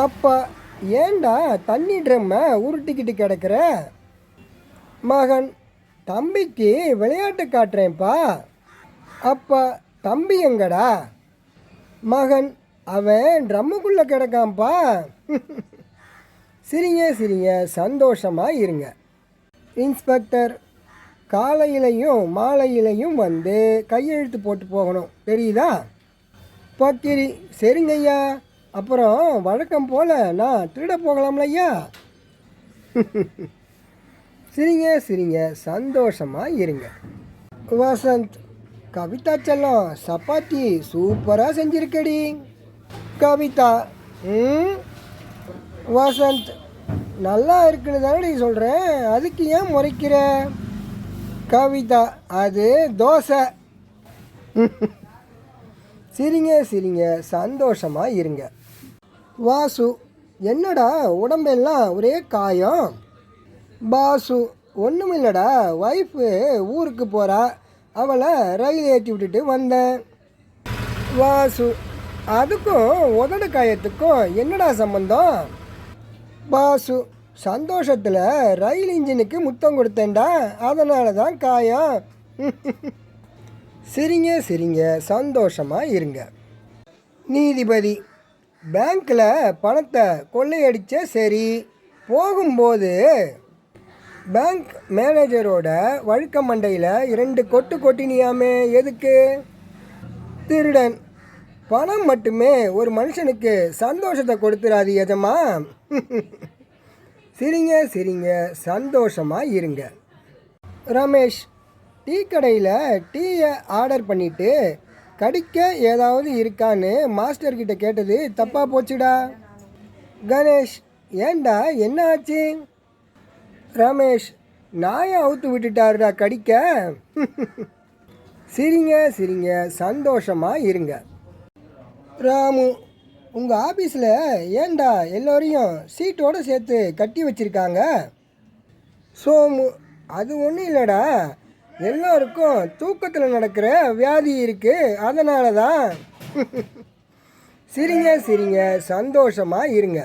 அப்பா ஏண்டா தண்ணி ட்ரம்மை உருட்டிக்கிட்டு கிடக்குற? மகன் தம்பிக்கு விளையாட்டு காட்டுறேன்ப்பா. அப்பா தம்பி எங்கடா? மகன் அவன் ட்ரம்முக்குள்ளே கிடக்கான்ப்பா. சிரிங்க சிரிங்க சந்தோஷமாக இருங்க. இன்ஸ்பெக்டர் காலையிலையும் மாலையிலையும் வந்து கையெழுத்து போட்டு போகணும். தெரியுதா? பக்கிரி சரிங்கய்யா. அப்புறம் வழக்கம் போல் நான் திருட போகலாம்ல ஐயா? சிரிங்க சிரிங்க. சந்தோஷமாக இருங்க. வசந்த் கவிதா செல்லம் சப்பாத்தி சூப்பராக செஞ்சிருக்கடி. கவிதா ம்? வசந்த் நல்லா இருக்குன்னு தானே சொல்கிறேன் அதுக்கு ஏன் முறைக்கிற? கவிதா அது தோசை. சிரிங்க சிரிங்க சந்தோஷமாக இருங்க. வாசு என்னடா உடம்பெல்லாம் ஒரே காயம்? பாசு ஒன்றுமில்லடா ஒய்ஃபு ஊருக்கு போகிறா அவளை ரயில் ஏற்றி விட்டுட்டு வந்தேன் வாசு அதுக்கும் உதடு காயத்துக்கும் என்னடா சம்பந்தம்? பாசு சந்தோஷத்தில் ரயில் இன்ஜினுக்கு முத்தம் கொடுத்தேன்டா அதனால தான் காயம். சிரிங்க சிரிங்க. சந்தோஷமாக இருங்க. நீதிபதி பேங்க்கில் பணத்தை கொள்ளையடிச்ச சரி. போகும்போது பேங்க் மேனேஜரோட வழுக்க மண்டையில் இரண்டு கொட்டு கொட்டினியாமே எதுக்கு? திருடன் பணம் மட்டுமே ஒரு மனுஷனுக்கு சந்தோஷத்தை கொடுத்துறாது எஜமா. சிரிங்க சிரிங்க. சந்தோஷமாக இருங்க. ரமேஷ் டீ கடையில் டீயை ஆர்டர் பண்ணிவிட்டு கடிக்க ஏதாவது இருக்கான்னு மாஸ்டர்கிட்ட கேட்டது தப்பாக போச்சுடா. கணேஷ் ஏன்டா என்ன ஆச்சு? ரமேஷ் நாயை அவுத்து விட்டுட்டாருடா கடிக்க. சிரிங்க சிரிங்க சந்தோஷமாக இருங்க. ராமு உங்கள் ஆஃபீஸில் ஏன்டா எல்லோரையும் சீட்டோடு சேர்த்து கட்டி வச்சுருக்காங்க? சோமு அது ஒன்றும் இல்லைடா. எல்லோருக்கும் தூக்கத்தில் நடக்கிற வியாதி இருக்குது அதனால தான் சிரிங்க சிரிங்க சந்தோஷமாக இருங்க.